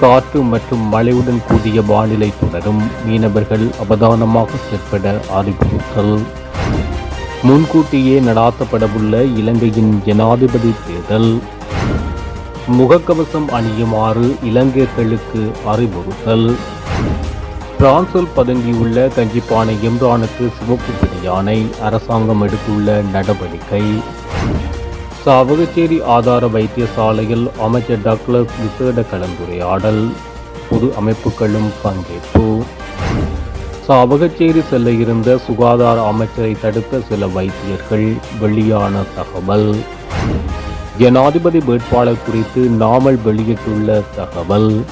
காற்று மற்றும் மழையுடன் கூடிய வானிலை தொடரும். மீனவர்கள் அவதானமாக செயற்பட அறிவுறுத்தல். முன்கூட்டியே நடாத்தப்படவுள்ள இலங்கையின் ஜனாதிபதி தேர்தல். முகக்கவசம் அணியுமாறு இலங்கையர்களுக்கு அறிவுறுத்தல். பிரான்சில் பதுங்கியுள்ள கஞ்சிப்பானை இம்ரானுக்கு சிவப்பு பிடியானை அரசாங்கம் எடுத்துள்ள நடவடிக்கை. சாவகச்சேரி ஆதார வைத்தியசாலையில் அமைச்சர் டாக்டர் விசேட கலந்துரையாடல். பொது அமைப்புகளும் பங்கேற்பு. சாவகச்சேரி செல்ல இருந்த சுகாதார அமைச்சரை தடுத்த சில வைத்தியர்கள் வெளியான தகவல். ஜனாதிபதி வேட்பாளர் குறித்து நாமல் வெளியிட்டுள்ள தகவல்.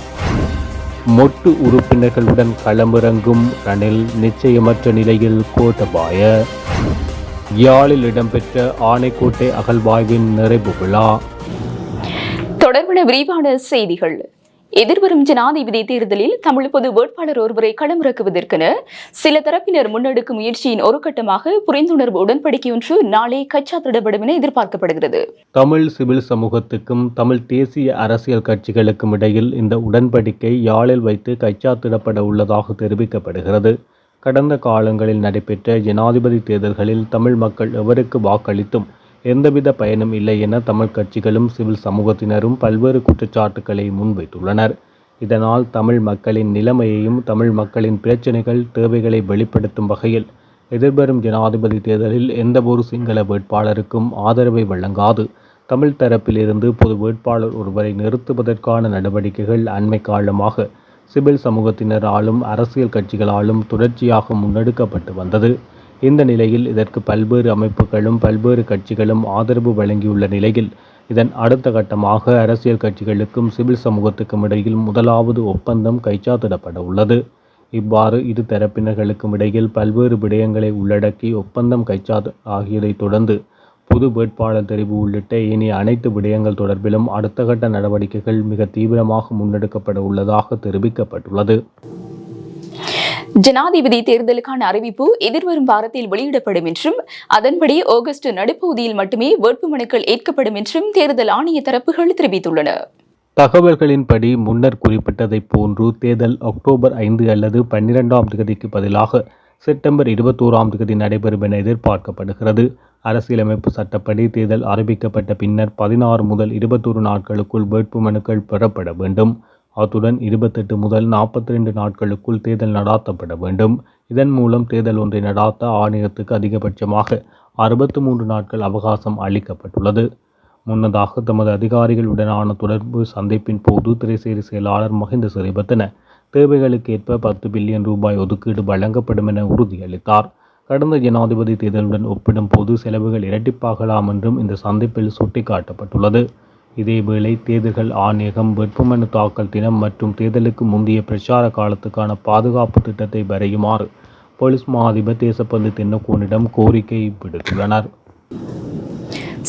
மொட்டு உறுப்பினர்களுடன் களமிறங்கும் ரணில் நிச்சயமற்ற நிலையில் கோட்டபாய. யாழில் இடம்பெற்ற ஆனைக்கோட்டை அகழ்வாய்வின் நிறைவு விழா. தொடர்பான விரிவான செய்திகள். எதிர்வரும் ஜனாதிபதி தேர்தலில் தமிழ் பொது வேட்பாளர் ஒருவரை களமிறக்குவதற்கென சில தரப்பினர் முன்னெடுக்கும் முயற்சியின் ஒரு கட்டமாக புரிந்துணர்வு உடன்படிக்கை ஒன்று நாளை கச்சாத்திடப்படும் என எதிர்பார்க்கப்படுகிறது. தமிழ் சிவில் சமூகத்துக்கும் தமிழ் தேசிய அரசியல் கட்சிகளுக்கும் இடையில் இந்த உடன்படிக்கை யாழில் வைத்து கைச்சாத்திடப்பட உள்ளதாக தெரிவிக்கப்படுகிறது. கடந்த காலங்களில் நடைபெற்ற ஜனாதிபதி தேர்தல்களில் தமிழ் மக்கள் எவருக்கு வாக்களித்தும் எந்தவித பயனும் இல்லை என தமிழ் கட்சிகளும் சிவில் சமூகத்தினரும் பல்வேறு குற்றச்சாட்டுக்களை முன்வைத்துள்ளனர். இதனால் தமிழ் மக்களின் நிலைமையையும் தமிழ் மக்களின் பிரச்சினைகள் தேவைகளை வெளிப்படுத்தும் வகையில் எதிர்வரும் ஜனாதிபதி தேர்தலில் எந்தவொரு சிங்கள வேட்பாளருக்கும் ஆதரவை வழங்காது. தமிழ் தரப்பிலிருந்து பொது வேட்பாளர் ஒருவரை நிறுத்துவதற்கான நடவடிக்கைகள் அண்மை காலமாக சிவில் சமூகத்தினராலும் அரசியல் கட்சிகளாலும் தொடர்ச்சியாக முன்னெடுக்கப்பட்டு வந்தது. இந்த நிலையில் இதற்கு பல்வேறு அமைப்புகளும் பல்வேறு கட்சிகளும் ஆதரவு வழங்கியுள்ள நிலையில் இதன் அடுத்த கட்டமாக அரசியல் கட்சிகளுக்கும் சிவில் சமூகத்துக்கும் இடையில் முதலாவது ஒப்பந்தம் கைச்சாத்திடப்பட உள்ளது. இவ்வாறு இரு தரப்பினர்களுக்கும் இடையில் பல்வேறு விடயங்களை உள்ளடக்கி ஒப்பந்தம் கைச்சாத் ஆகியதைத் தொடர்ந்து புது வேட்பாளர் தெரிவு உள்ளிட்ட ஏனைய அனைத்து விடயங்கள் தொடர்பிலும் அடுத்த கட்ட நடவடிக்கைகள் மிக தீவிரமாக முன்னெடுக்கப்பட உள்ளதாக தெரிவிக்கப்பட்டுள்ளது. ஜனாதிபதி தேர்தலுக்கான அறிவிப்பு எதிர்வரும் வாரத்தில் வெளியிடப்படும் என்றும் அதன்படி ஆகஸ்ட் நடுப்பகுதியில் மட்டுமே வேட்புமனுக்கள் ஏற்கப்படும் என்றும் தேர்தல் ஆணைய தரப்புகள் தெரிவித்துள்ளன. தகவல்களின்படி முன்னர் குறிப்பிட்டதைப் போன்று தேர்தல் அக்டோபர் ஐந்து அல்லது பன்னிரெண்டாம் தேதிக்கு பதிலாக செப்டம்பர் இருபத்தோராம் தேதி நடைபெறும் என எதிர்பார்க்கப்படுகிறது. அரசியலமைப்பு சட்டப்படி தேர்தல் அறிவிக்கப்பட்ட பின்னர் பதினாறு முதல் இருபத்தொரு நாட்களுக்குள் வேட்புமனுக்கள் பெறப்பட வேண்டும். அத்துடன் இருபத்தெட்டு முதல் நாற்பத்தி ரெண்டு நாட்களுக்குள் தேர்தல் நடாத்தப்பட வேண்டும். இதன் மூலம் தேர்தல் ஒன்றை நடாத்த ஆணையத்துக்கு அதிகபட்சமாக அறுபத்து மூன்று நாட்கள் அவகாசம் அளிக்கப்பட்டுள்ளது. முன்னதாக தமது அதிகாரிகளுடனான தொடர்பு சந்திப்பின் போது திரைசேரி செயலாளர் மஹிந்த சிறிபத்தன தேவைகளுக்கேற்ப பத்து பில்லியன் ரூபாய் ஒதுக்கீடு வழங்கப்படும் என உறுதியளித்தார். கடந்த ஜனாதிபதி தேர்தலுடன் ஒப்பிடும் போது செலவுகள் இரட்டிப்பாகலாம் என்றும் இந்த சந்திப்பில் சுட்டிக்காட்டப்பட்டுள்ளது. இதேவேளை தேர்தல்கள் ஆணையகம் வேட்புமனு தாக்கல் தினம் மற்றும் தேர்தலுக்கு முந்தைய பிரச்சார காலத்துக்கான பாதுகாப்பு திட்டத்தை வரையுமாறு போலீஸ் மா அதிபர் தேசப்பந்து தென்னக்கோனிடம் கோரிக்கை விடுத்துள்ளனர்.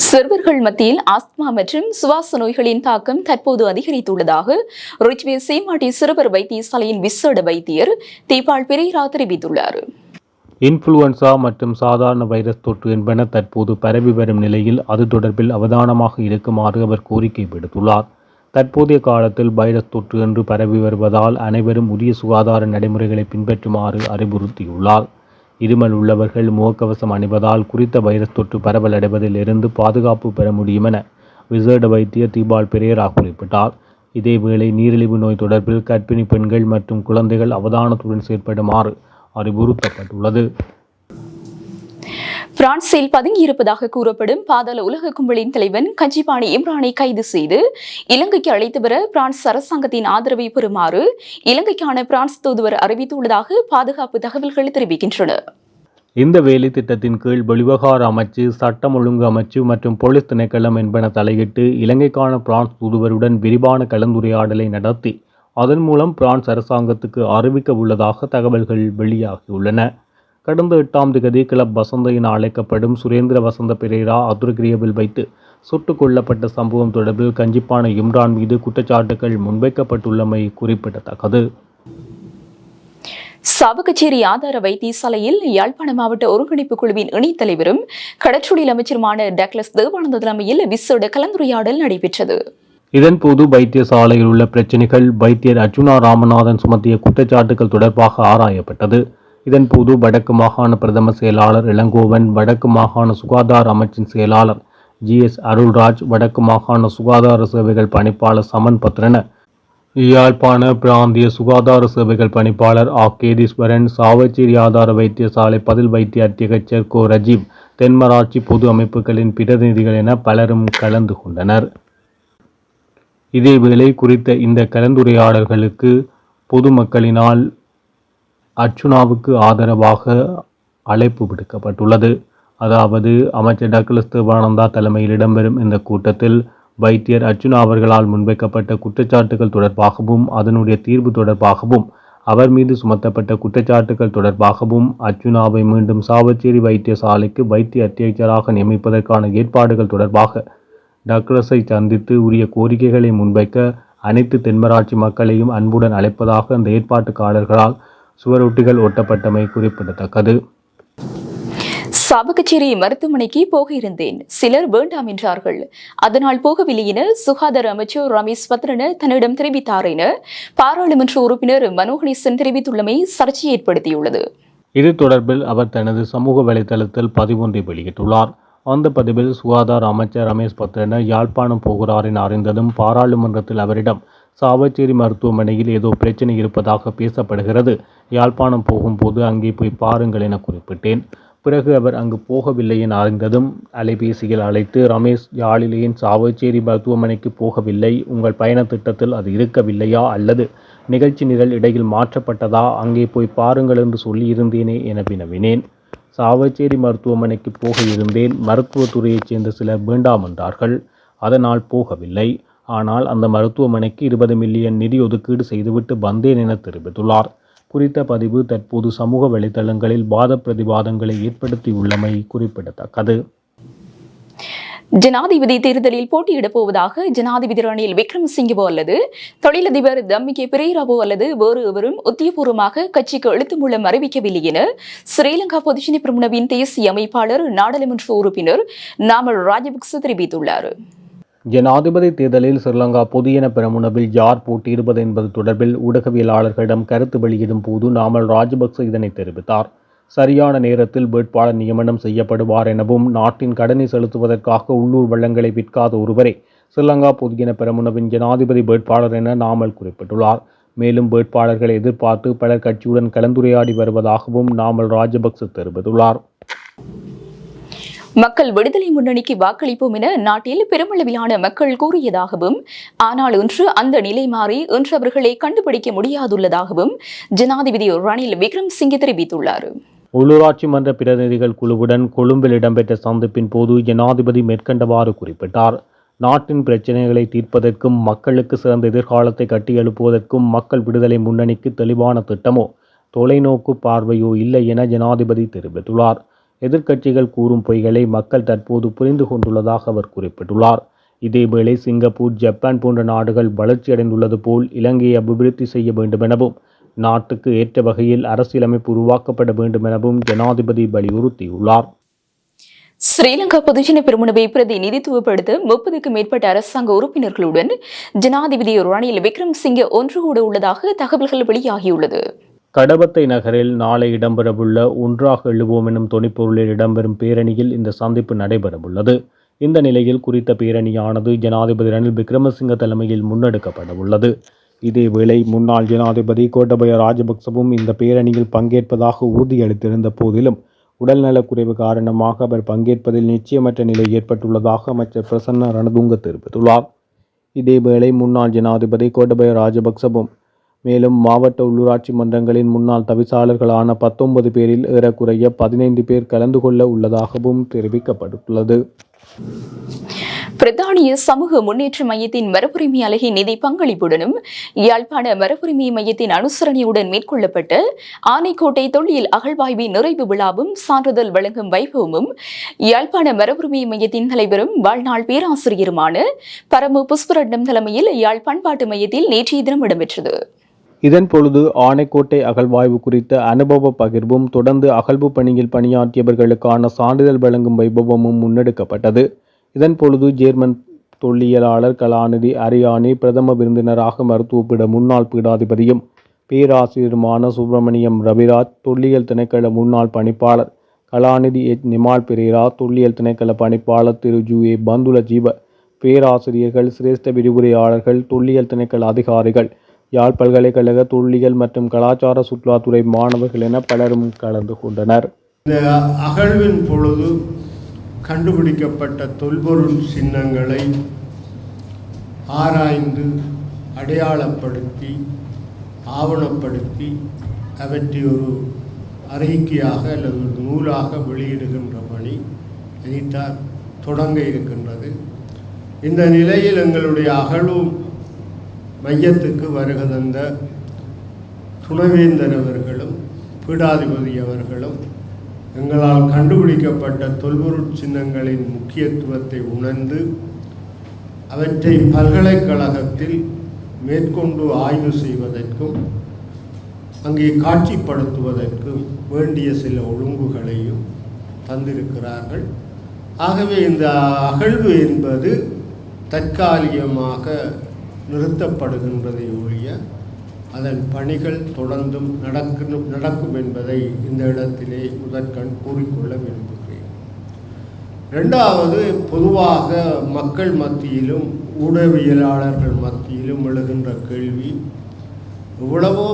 சிறுவர்கள் மத்தியில் ஆஸ்துமா மற்றும் சுவாச நோய்களின் தாக்கம் தற்போது அதிகரித்துள்ளதாக ரிச்வே சீமாட்டி சிறுவர் வைத்தியசாலையின் விசேட வைத்தியர் தீபால் பிரேரா தெரிவித்துள்ளார். இன்ஃப்ளூயன்சா மற்றும் சாதாரண வைரஸ் தொற்று என்பன தற்போது பரவி வரும் நிலையில் அது தொடர்பில் அவதானமாக இருக்குமாறு அவர் கோரிக்கை விடுத்துள்ளார். தற்போதைய காலத்தில் வைரஸ் தொற்று என்று பரவி வருவதால் அனைவரும் உரிய சுகாதார நடைமுறைகளை பின்பற்றுமாறு அறிவுறுத்தியுள்ளார். இருமல் உள்ளவர்கள் முகக்கவசம் அணிவதால் குறித்த வைரஸ் தொற்று பரவலடைவதில் இருந்து பாதுகாப்பு பெற முடியும் என விசேட வைத்தியர் தீபால் பெரேரா குறிப்பிட்டார். இதேவேளை நீரிழிவு நோய் தொடர்பில் கர்ப்பிணி பெண்கள் மற்றும் குழந்தைகள் அவதானத்துடன் செயற்படுமாறு அறிவுறுத்தப்பட்டுள்ளது. பிரான்சில் பதுங்கியிருப்பதாக கூறப்படும் பாதாள உலக கும்பலின் தலைவன் கஞ்சிபாணி இம்ரானை கைது செய்து இலங்கைக்கு அழைத்து வர பிரான்ஸ் அரசாங்கத்தின் ஆதரவை பெறுமாறு இலங்கைக்கான பிரான்ஸ் தூதுவர் அறிவித்துள்ளதாக பாதுகாப்பு தகவல்கள் தெரிவிக்கின்றன. இந்த வேலை திட்டத்தின் கீழ் வெளிவகார அமைச்சு சட்டம் ஒழுங்கு அமைச்சு மற்றும் போலீஸ் திணைக்களம் என்பன தலையிட்டு இலங்கைக்கான பிரான்ஸ் தூதுவருடன் விரிவான கலந்துரையாடலை நடத்தி அதன் மூலம் பிரான்ஸ் அரசாங்கத்துக்கு அறிவிக்க உள்ளதாக தகவல்கள் வெளியாகியுள்ளன. கடந்த எட்டாம் திகதி கிளப் வசந்த என அழைக்கப்படும் சுரேந்திர வசந்த பெரேரா அதுரகிரியவில் வைத்து சுட்டுக் கொல்லப்பட்ட சம்பவம் தொடர்பில் கஞ்சிப்பான இம்ரான் மீது குற்றச்சாட்டுகள் முன்வைக்கப்பட்டுள்ளமை குறிப்பிடத்தக்கது. சாவகச்சேரி ஆதார வைத்தியசாலையில் யாழ்ப்பாண மாவட்ட ஒருங்கிணைப்பு குழுவின் இணைத் தலைவரும் கடற்றொழில் அமைச்சருமான டக்ளஸ் தேவானந்த தலைமையில் விசேட கலந்துரையாடல் நடைபெற்றது. இதன் போது வைத்தியசாலையில் உள்ள பிரச்சினைகள் வைத்தியர் அர்ஜுனா ராமநாதன் சுமத்திய குற்றச்சாட்டுகள் தொடர்பாக ஆராயப்பட்டது. இதன்போது வடக்கு மாகாண பிரதம செயலாளர் இளங்கோவன் வடக்கு மாகாண சுகாதார அமைச்சின் செயலாளர் ஜி எஸ் அருள்ராஜ் வடக்கு மாகாண சுகாதார சேவைகள் பணிப்பாளர் சமன் பத்ரன யாழ்ப்பாண பிராந்திய சுகாதார சேவைகள் பணிப்பாளர் ஆ. கேதீஸ்வரன் சாவச்சேரி ஆதார வைத்தியசாலை பதில் வைத்திய அத்தியகச்சர் கோ. ரஜீவ் தென்மராட்சி பொது அமைப்புகளின் பிரதிநிதிகள் என பலரும் கலந்து கொண்டனர். இதேவேளை குறித்த இந்த கலந்துரையாடல்களுக்கு பொதுமக்களினால் அர்ச்சுனாவுக்கு ஆதரவாக அழைப்பு விடுக்கப்பட்டுள்ளது. அதாவது அமைச்சர் டக்ளஸ் தேவானந்தா தலைமையில் இடம்பெறும் இந்த கூட்டத்தில் வைத்தியர் அர்ச்சுனா அவர்களால் முன்வைக்கப்பட்ட குற்றச்சாட்டுகள் தொடர்பாகவும் அதனுடைய தீர்வு தொடர்பாகவும் அவர் மீது சுமத்தப்பட்ட குற்றச்சாட்டுகள் தொடர்பாகவும் அர்ஜுனாவை மீண்டும் சாவச்சேரி வைத்தியசாலைக்கு வைத்திய அத்தியட்சராக நியமிப்பதற்கான ஏற்பாடுகள் தொடர்பாக டாக்டர்ஸை சந்தித்து உரிய கோரிக்கைகளை முன்வைக்க அனைத்து தென்மராட்சி மக்களையும் அன்புடன் அழைப்பதாக அந்த ஏற்பாட்டுக்காரர்களால் சுவரொட்டிகள் ஒட்டப்பட்டமை குறிப்பிடத்தக்கது. சாபகச்சேரி மருத்துவமனைக்கு போக இருந்தேன் சிலர் வேண்டாம் என்றார்கள். அதனால் போகவில்லை என சுகாதார அமைச்சர் ரமேஷ் பத்ரன தன்னிடம் தெரிவித்தார் என பாராளுமன்ற உறுப்பினர் மனோகணேசன் தெரிவித்துள்ளமை சர்ச்சை ஏற்படுத்தியுள்ளது. இது தொடர்பில் அவர் தனது சமூக வலைதளத்தில் பதிவொன்றை வெளியிட்டுள்ளார். அந்த பதிவில் சுகாதார அமைச்சர் ரமேஷ் பத்ரன யாழ்ப்பாணம் போகிறார் என அறிந்ததும் பாராளுமன்றத்தில் அவரிடம் சாவச்சேரி மருத்துவமனையில் ஏதோ பிரச்சனை இருப்பதாக பேசப்படுகிறது. யாழ்ப்பாணம் போகும்போது அங்கே போய் பாருங்கள் என குறிப்பிட்டேன். பிறகு அவர் அங்கு போகவில்லை என அறிந்ததும் அலைபேசியில் அழைத்து ரமேஷ் யாழில் சாவச்சேரி மருத்துவமனைக்கு போகவில்லை. உங்கள் பயண திட்டத்தில் அது இருக்கவில்லையா? அல்லது நிகழ்ச்சி நிரல் இடையில் மாற்றப்பட்டதா? அங்கே போய் பாருங்கள் என்று சொல்லியிருந்தேனே என வினவினேன். சாவச்சேரி மருத்துவமனைக்கு போக இருந்தேன். மருத்துவத்துறையைச் சேர்ந்த சிலர் வேண்டாம் என்றார்கள். அதனால் போகவில்லை. ஆனால் அந்த மருத்துவமனைக்கு இருபது மில்லியன் நிதி ஒதுக்கீடு செய்துவிட்டு வந்தேன் என தெரிவித்துள்ளார். குறித்த பதிவு தற்போது சமூக வலைதளங்களில் வாத பிரதிவாதங்களை ஏற்படுத்தியுள்ளமை குறிப்பிடத்தக்கது. ஜனாதிபதி தேர்தலில் போட்டியிடப் போவதாக ஜனாதிபதி ரணில் விக்ரமசிங்கவோ அல்லது தொழிலதிபர் தம்மிகே பிரேராவோ அல்லது வேறு எவரும் உத்தியபூர்வமாக கட்சிக்கு எழுத்து மூலம் அறிவிக்கவில்லை என ஸ்ரீலங்கா பொதுஜன பிரமுனவின் தேசிய அமைப்பாளர் நாடாளுமன்ற உறுப்பினர் நாமல் ராஜபக்ச தெரிவித்துள்ளார். ஜனாதிபதி தேர்தலில் ஸ்ரீலங்கா பொதுஜன பெரமுனவில் யார் போட்டியிடுவது என்பது தொடர்பில் ஊடகவியலாளர்களிடம் கருத்து வெளியிடும் போது நாமல் ராஜபக்ச இதனை தெரிவித்தார். சரியான நேரத்தில் வேட்பாளர் நியமனம் செய்யப்படுவார் எனவும் நாட்டின் கடனை செலுத்துவதற்காக உள்ளூர் வள்ளங்களை விற்காத ஒருவரே ஸ்ரீலங்கா பொதுஜன பெரமுனவின் ஜனாதிபதி வேட்பாளர் என நாமல் குறிப்பிட்டுள்ளார். மேலும் வேட்பாளர்களை எதிர்பார்த்து பலர் கட்சியுடன் கலந்துரையாடி வருவதாகவும் நாமல் ராஜபக்ச தெரிவித்துள்ளார். மக்கள் விடுதலை முன்னணிக்கு வாக்களிப்போம் என நாட்டில் பெருமளவிலான மக்கள் கூறியதாகவும் ஆனால் இன்று அந்த நிலை மாறி இன்று அவர்களை கண்டுபிடிக்க முடியாதுள்ளதாகவும் ஜனாதிபதி ரணில் விக்ரம் சிங்கே தெரிவித்துள்ளார். உள்ளூராட்சி மன்ற பிரதிநிதிகள் குழுவுடன் கொழும்பில் இடம்பெற்ற சந்திப்பின் போது ஜனாதிபதி மேற்கண்டவாறு குறிப்பிட்டார். நாட்டின் பிரச்சினைகளை தீர்ப்பதற்கும் மக்களுக்கு சிறந்த எதிர்காலத்தை கட்டியெழுப்புவதற்கும் மக்கள் விடுதலை முன்னணிக்கு தெளிவான திட்டமோ தொலைநோக்கு பார்வையோ இல்லை என ஜனாதிபதி தெரிவித்துள்ளார். எதிர்க்கட்சிகள் கூறும் பொய்களை மக்கள் தற்போது புரிந்து கொண்டுள்ளதாக அவர் குறிப்பிட்டுள்ளார். இதேவேளை சிங்கப்பூர் ஜப்பான் போன்ற நாடுகள் வளர்ச்சியடைந்துள்ளது போல் இலங்கையை அபிவிருத்தி செய்ய வேண்டுமெனவும் நாட்டுக்கு ஏற்ற வகையில் அரசியலமைப்பு உருவாக்கப்பட வேண்டுமெனவும் ஜனாதிபதி வலியுறுத்தியுள்ளார். ஸ்ரீலங்கா பொதுஜன பெருமனவை பிரதிநிதித்துவப்படுத்த முப்பதுக்கும் மேற்பட்ட அரசாங்க உறுப்பினர்களுடன் ஜனாதிபதி ரணில் விக்ரம்சிங்கே ஒன்று கூட உள்ளதாக தகவல்கள் வெளியாகியுள்ளது. கடபத்தை நகரில் நாளை இடம்பெறவுள்ள ஒன்றாக எழுவோம் எனும் தொனிப்பொருளில் இடம்பெறும் பேரணியில் இந்த சந்திப்பு நடைபெறவுள்ளது. இந்த நிலையில் குறித்த பேரணியானது ஜனாதிபதி ரணில் விக்ரமசிங்க தலைமையில் முன்னெடுக்கப்பட உள்ளது இதேவேளை முன்னாள் ஜனாதிபதி கோட்டபய ராஜபக்சவும் இந்த பேரணியில் பங்கேற்பதாக உறுதியளித்திருந்த போதிலும் உடல்நலக்குறைவு காரணமாக அவர் பங்கேற்பதில் நிச்சயமற்ற நிலை ஏற்பட்டுள்ளதாக அமைச்சர் பிரசன்ன ரணதுங்க தெரிவித்துள்ளார். இதேவேளை முன்னாள் ஜனாதிபதி கோட்டபய ராஜபக்சவும் மேலும் மாவட்ட உள்ளூராட்சி மன்றங்களின் முன்னாள் தவிசாளர்களான பத்தொன்பது பேரில் ஏறக்குறைய பதினைந்து பேர் கலந்து கொள்ள உள்ளதாகவும் தெரிவிக்கப்பட்டுள்ளது. பிரதானிய சமூக முன்னேற்ற மையத்தின் மரபுரிமை அலகை நிதி பங்களிப்புடனும் யாழ்ப்பாண மரபுரிமை மையத்தின் அனுசரணையுடன் மேற்கொள்ளப்பட்ட ஆனைக்கோட்டை தொழில் அகழ்வாய்வு நிறைவு விழாவும் சான்றிதழ் வழங்கும் வைபவமும் யாழ்ப்பாண மரபுரிமை மையத்தின் தலைவரும் வாழ்நாள் பேராசிரியருமான பரமு புஷ்பரட்னம் தலைமையில் யாழ் பண்பாட்டு மையத்தில் நேற்றைய தினம் இடம்பெற்றது. இதன் பொழுது ஆனைக்கோட்டை அகழ்வாய்வு குறித்த அனுபவ பகிர்வும் தொடர்ந்து அகழ்வு பணியில் பணியாற்றியவர்களுக்கான சான்றிதழ் வழங்கும் வைபவமும் முன்னெடுக்கப்பட்டது. இதன் பொழுது ஜேர்மன் தொல்லியலாளர் கலாநிதி அரியானி பிரதம விருந்தினராக மருத்துவப்பீட முன்னாள் பீடாதிபதியும் பேராசிரியருமான சுப்பிரமணியம் ரவிராஜ் தொல்லியல் திணைக்கள முன்னாள் பணிப்பாளர் கலாநிதி எச். நிமால் பெரேரா தொல்லியல் திணைக்கள பணிப்பாளர் திரு. ஜூ. ஏ. பந்துல ஜீவ பேராசிரியர்கள் சிரேஷ்ட விரிவுரையாளர்கள் தொல்லியல் திணைக்கள அதிகாரிகள் யாழ் பல்கலைக்கழக தொல்லியல் மற்றும் கலாச்சார சுற்றுலாத்துறை மாணவர்கள் என பலரும் கலந்து கொண்டனர். இந்த அகழ்வின் பொழுது கண்டுபிடிக்கப்பட்ட தொல்பொருள் சின்னங்களை ஆராய்ந்து அடையாளப்படுத்தி ஆவணப்படுத்தி அவற்றை ஒரு அறிக்கையாக அல்லது ஒரு நூலாக வெளியிடுகின்ற பணி இனித்தான் தொடங்க இருக்கின்றது. இந்த நிலையில் எங்களுடைய அகழும் மையத்துக்கு வருக தந்த துணைவேந்தர் அவர்களும் பீடாதிபதி அவர்களும் எங்களால் கண்டுபிடிக்கப்பட்ட தொல்பொருட் சின்னங்களின் முக்கியத்துவத்தை உணர்ந்து அவற்றை பல்கலைக்கழகத்தில் மேற்கொண்டு ஆய்வு செய்வதற்கும் அங்கே காட்சிப்படுத்துவதற்கும் வேண்டிய சில ஒழுங்குகளையும் தந்திருக்கிறார்கள். ஆகவே இந்த அகழ்வு என்பது தற்காலிகமாக நிறுத்தப்படுகின்றதை ஒழிய அதன் பணிகள் தொடர்ந்தும் நடக்கணும் நடக்கும் என்பதை இந்த இடத்திலே முதற்கண் கூறிக்கொள்ள விரும்புகிறேன். ரெண்டாவது பொதுவாக மக்கள் மத்தியிலும் ஊடகவியலாளர்கள் மத்தியிலும் எழுகின்ற கேள்வி எவ்வளவோ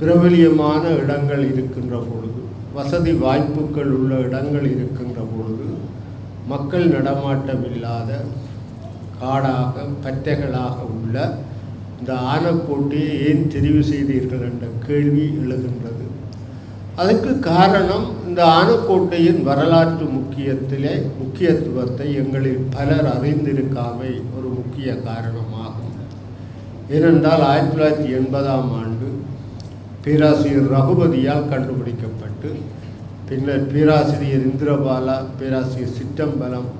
பிரபலியமான இடங்கள் இருக்கின்ற பொழுது வசதி வாய்ப்புகள் உள்ள இடங்கள் இருக்கின்ற பொழுது மக்கள் நடமாட்டம் இல்லாத காடாக பற்றைகளாக உள்ள இந்த ஆனக்கோட்டையை ஏன் தெரிவு செய்தீர்கள் என்ற கேள்வி எழுகின்றது. அதற்கு காரணம் இந்த ஆனக்கோட்டையின் வரலாற்று முக்கியத்திலே முக்கியத்துவத்தை எங்களில் பலர் அறிந்திருக்காமை ஒரு முக்கிய காரணமாகும். ஏனென்றால் ஆயிரத்தி தொள்ளாயிரத்தி எண்பதாம் ஆண்டு பேராசிரியர் ரகுபதியால் கண்டுபிடிக்கப்பட்டு பின்னர் பேராசிரியர் இந்திரபாலா பேராசிரியர் சிற்றம்பலம்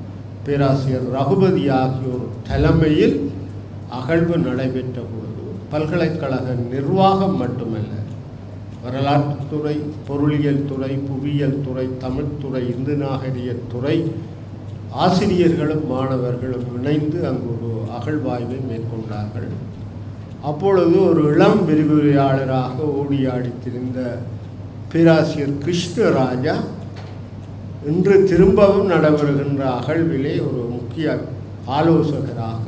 பேராசிரியர் ரகுபதி ஆகியோர் தலைமையில் அகழ்வு நடைபெற்ற பொழுது பல்கலைக்கழக நிர்வாகம் மட்டுமல்ல வரலாற்றுத்துறை பொருளியல் துறை புவியியல் துறை தமிழ்த்துறை இந்து நாகரிகத் துறை ஆசிரியர்களும் மாணவர்களும் இணைந்து அங்கு ஒரு அகழ்வாய்வை மேற்கொண்டார்கள். அப்பொழுது ஒரு இளம் விரிவுரையாளராக ஓடியாடித்திருந்த பேராசிரியர் கிருஷ்ணராஜா இன்று திரும்பவும் நடைபெறுகின்ற அகழ்விலே ஒரு முக்கிய ஆலோசகராக.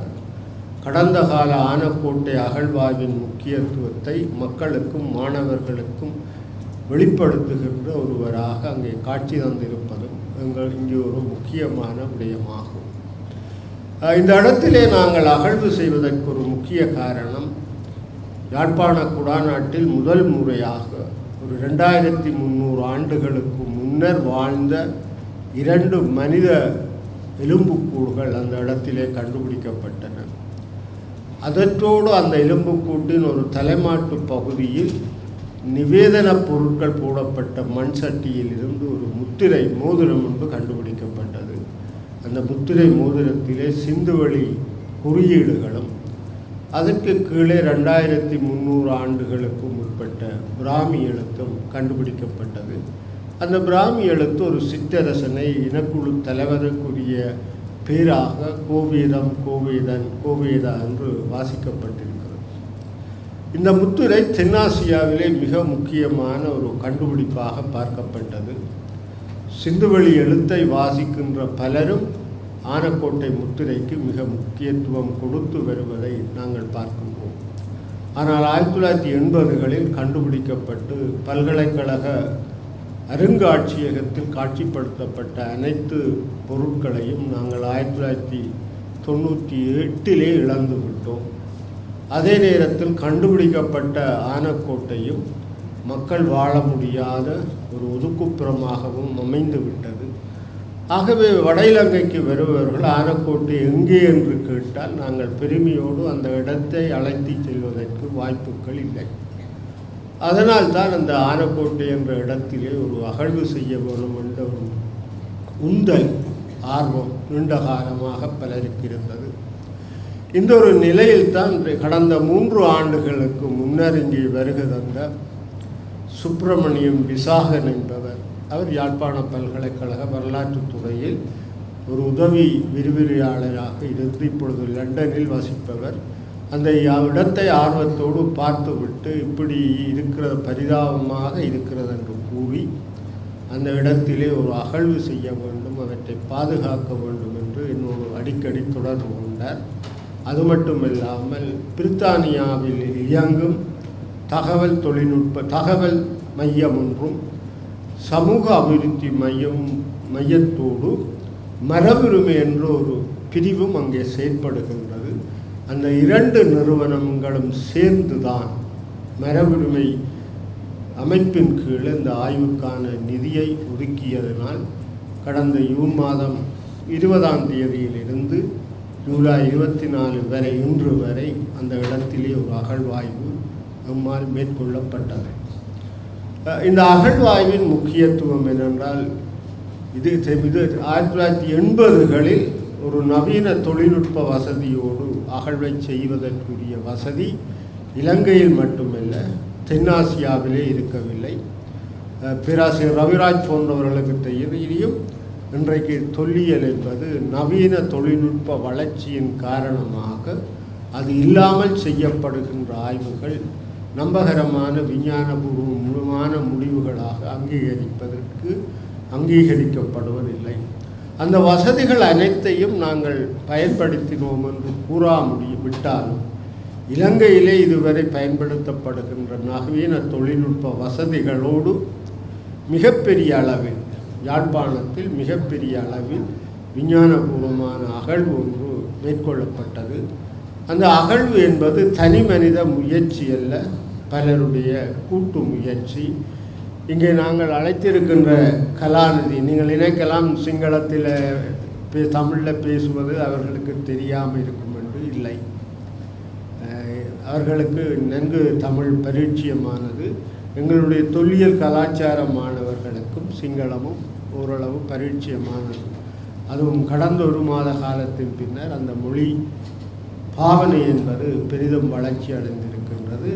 கடந்த கால ஆனக்கோட்டை அகழ்வாய்வின் முக்கியத்துவத்தை மக்களுக்கும் மாணவர்களுக்கும் வெளிப்படுத்துகின்ற ஒருவராக அங்கே காட்சி தந்திருப்பதும் எங்கள் இங்கே ஒரு முக்கியமான விடயமாகும். இந்த இடத்திலே நாங்கள் அகழ்வு செய்வதற்கு ஒரு முக்கிய காரணம் யாழ்ப்பாண குடாநாட்டில் முதல் முறையாக ஒரு ரெண்டாயிரத்தி முந்நூறு ஆண்டுகளுக்கு முன்னர் வாழ்ந்த இரண்டு மனித எலும்புக்கூடுகள் அந்த இடத்திலே கண்டுபிடிக்கப்பட்டன. அதற்றோடு அந்த எலும்புக்கூட்டின் ஒரு தலைமாட்டு பகுதியில் நிவேதன பொருட்கள் போடப்பட்ட மண் சட்டியில் இருந்து ஒரு முத்திரை மோதிரம் என்று கண்டுபிடிக்கப்பட்டது. அந்த முத்திரை மோதிரத்திலே சிந்துவெளி குறியீடுகளும் அதற்கு கீழே ரெண்டாயிரத்தி முந்நூறு ஆண்டுகளுக்கு முற்பட்ட பிராமி எழுத்தும் கண்டுபிடிக்கப்பட்டது. அந்த பிராமி எழுத்து ஒரு சிற்றரசனை இனக்குழு தலைவருக்குரிய பேராக கோவேதம் கோவேதன் கோவேதா என்று வாசிக்கப்பட்டிருக்கிறது. இந்த முத்துரை தென்னாசியாவிலே மிக முக்கியமான ஒரு கண்டுபிடிப்பாக பார்க்கப்பட்டது. சிந்துவெளி எழுத்தை வாசிக்கின்ற பலரும் ஆனக்கோட்டை முத்திரைக்கு மிக முக்கியத்துவம் கொடுத்து வருவதை நாங்கள் பார்க்கின்றோம். ஆனால் ஆயிரத்தி தொள்ளாயிரத்தி எண்பதுகளில் கண்டுபிடிக்கப்பட்டு பல்கலைக்கழக அருங்காட்சியகத்தில் காட்சிப்படுத்தப்பட்ட அனைத்து பொருட்களையும் நாங்கள் ஆயிரத்தி தொள்ளாயிரத்தி தொண்ணூற்றி எட்டிலே இழந்து விட்டோம். அதே நேரத்தில் கண்டுபிடிக்கப்பட்ட ஆனக்கோட்டையும் மக்கள் வாழ முடியாத ஒரு ஒதுக்குப்புறமாகவும் அமைந்து விட்டது. ஆகவே வட இலங்கைக்கு வருபவர்கள் ஆனக்கோட்டை எங்கே என்று கேட்டால் நாங்கள் பெருமையோடு அந்த இடத்தை அழைத்து செல்வதற்கு வாய்ப்புகள் இல்லை. அதனால் தான் அந்த ஆனக்கோட்டை என்ற இடத்திலே ஒரு அகழ்வு செய்ய வேண்டும் என்ற ஒரு உந்தல் ஆர்வம் நீண்ட காலமாக பலருக்கு இருந்தது இந்த ஒரு நிலையில்தான் கடந்த மூன்று ஆண்டுகளுக்கு முன்னர் இங்கே வருகை தந்த சுப்பிரமணியம் விசாகன் என்பவர் அவர் யாழ்ப்பாண பல்கலைக்கழக வரலாற்றுத் துறையில் ஒரு உதவி விரிவிரியாளராக இருந்து இப்பொழுது லண்டனில் வசிப்பவர். அந்த இடத்தை ஆர்வத்தோடு பார்த்துவிட்டு இப்படி இருக்கிறது பரிதாபமாக இருக்கிறது என்று கூறி அந்த இடத்திலே ஒரு அகழ்வு செய்ய வேண்டும் அவற்றை பாதுகாக்க வேண்டும் என்று என்னோடு அடிக்கடி தொடர்பு கொண்டார். அது மட்டுமில்லாமல் பிரித்தானியாவில் இயங்கும் தகவல் தொழில்நுட்ப தகவல் மையம் ஒன்றும் சமூக அபிவிருத்தி மையம் மையத்தோடு மரபுரிமை என்ற ஒரு பிரிவும் அங்கே செயற்படுகின்றது. அந்த இரண்டு நிறுவனங்களும் சேர்ந்துதான் மரபுரிமை அமைப்பின் கீழ் இந்த ஆய்வுக்கான நிதியை ஒதுக்கியதனால் கடந்த ஜூன் மாதம் இருபதாம் தேதியிலிருந்து ஜூலை இருபத்தி நாலு வரை இன்று வரை அந்த இடத்திலே ஒரு அகழ்வாய்வு நம்மால் மேற்கொள்ளப்பட்டது. இந்த அகழ்வாய்வின் முக்கியத்துவம் என்னென்றால் இது இது ஆயிரத்தி தொள்ளாயிரத்தி எண்பதுகளில் ஒரு நவீன தொழில்நுட்ப வசதியோடு அகழ்வை செய்வதற்குரிய வசதி இலங்கையில் மட்டுமல்ல தென்னாசியாவிலே இருக்கவில்லை. பேராசிரியர் ரவிராஜ் போன்றவர்களுக்கு தெரியும். இன்றைக்கு தொல்லியல் என்பது நவீன தொழில்நுட்ப வளர்ச்சியின் காரணமாக அது இல்லாமல் செய்யப்படுகின்ற ஆய்வுகள் நம்பகரமான விஞ்ஞானபூர்வமான முடிவுகளாக அங்கீகரிப்பதற்கு அங்கீகரிக்கப்படுவதில்லை. அந்த வசதிகள் அனைத்தையும் நாங்கள் பயன்படுத்தினோம் என்று கூறா முடியும். விட்டாலும் இலங்கையிலே இதுவரை பயன்படுத்தப்படுகின்ற நவீன தொழில்நுட்ப வசதிகளோடு மிகப்பெரிய அளவில் யாழ்ப்பாணத்தில் மிகப்பெரிய அளவில் விஞ்ஞானபூர்வமான அகழ்வு ஒன்று மேற்கொள்ளப்பட்டது. அந்த அகழ்வு என்பது தனி மனித முயற்சி அல்ல பலருடைய கூட்டு முயற்சி. இங்கே நாங்கள் அழைத்திருக்கின்ற கலாநிதி நீங்கள் நினைக்கலாம் சிங்களத்தில் பே தமிழில் பேசுவது அவர்களுக்கு தெரியாமல் இருக்கும் என்று இல்லை. அவர்களுக்கு நன்கு தமிழ் பரிச்சயமானது. எங்களுடைய தொல்லியல் கலாச்சார மாணவர்களுக்கும் சிங்களமும் ஓரளவு பரிச்சயமானது. அதுவும் கடந்த ஒரு மாத காலத்தின் பின்னர் அந்த மொழி பாவனை என்பது பெரிதும் வளர்ச்சி அடைந்திருக்கின்றது.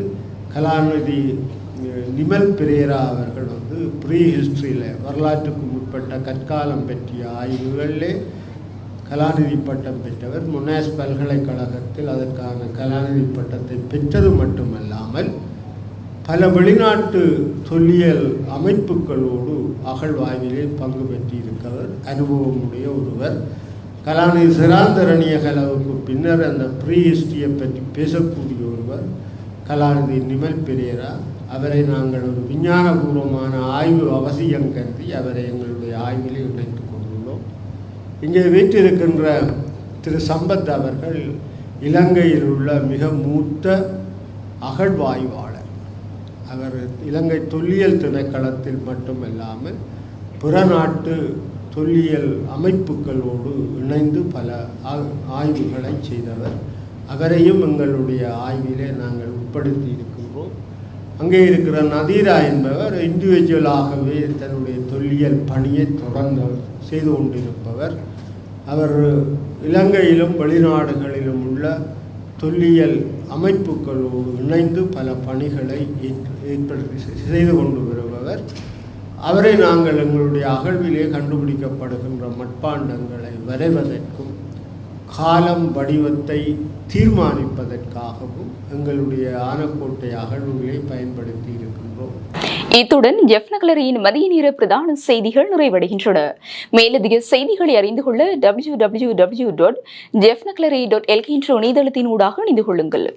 கலாநிதி நிமல் பிரேரா அவர்கள் வந்து ப்ரீ ஹிஸ்ட்ரியில் வரலாற்றுக்கு முற்பட்ட கற்காலம் பற்றிய ஆய்வுகளிலே கலாநிதி பட்டம் பெற்றவர். முன்னாஸ் பல்கலைக்கழகத்தில் அதற்கான கலாநிதி பட்டத்தை பெற்றது மட்டுமல்லாமல் பல வெளிநாட்டு தொல்லியல் அமைப்புகளோடு அகழ்வாய்விலே பங்கு பெற்றிருக்கிறவர் அனுபவமுடைய ஒருவர். கலாநிதி சிராந்தரணிய கலவுக்கு பின்னர் அந்த ப்ரீ ஹிஸ்டரியை பற்றி பேசக்கூடிய ஒருவர் கலாநிதி நிமல் பெரியரா. அவரை நாங்கள் ஒரு விஞ்ஞானபூர்வமான ஆய்வு அவசியம் கருதி அவரை எங்களுடைய ஆய்விலே இணைத்து கொண்டுள்ளோம். இங்கே வீட்டிருக்கின்ற திரு சம்பத் அவர்கள் இலங்கையில் உள்ள மிக மூத்த அகழ்வாய்வாளர். அவர் இலங்கை தொல்லியல் திணைக்களத்தில் மட்டுமல்லாமல் பிற நாட்டு தொல்லியல் அமைப்புகளோடு இணைந்து பல ஆய்வுகளை செய்தவர். அவரையும் எங்களுடைய ஆய்விலே நாங்கள் உட்படுத்தி இருக்கின்றோம். அங்கே இருக்கிற நதீரா என்பவர் இண்டிவிஜுவலாகவே தன்னுடைய தொல்லியல் பணியை தொடர்ந்து செய்து கொண்டிருப்பவர். அவர் இலங்கையிலும் வெளிநாடுகளிலும் உள்ள தொல்லியல் அமைப்புகளோடு இணைந்து பல பணிகளை ஏற்படுத்தி செய்து கொண்டு வருபவர். அவரை நாங்கள் எங்களுடைய அகழ்விலே கண்டுபிடிக்கப்படுகின்ற மட்பாண்டங்களை வரைவதற்கும் காலம் வடிவத்தை தீர்மானிப்பதற்காகவும் எங்களுடைய ஆனக்கோட்டை அகழ்வுகளை பயன்படுத்தி இருக்கின்றோம். இத்துடன் ஜெஃப் நகலரியின் மதிய நேர பிரதான செய்திகள் நிறைவடைகின்றன. மேலதிக செய்திகளை அறிந்து கொள்ள டபிள்யூ டபிள்யூ டபிள்யூ டாட் ஜெஃப் நகலரி டாட் எல்கே என்ற இணையதளத்தின் ஊடாக இணைந்து கொள்ளுங்கள்.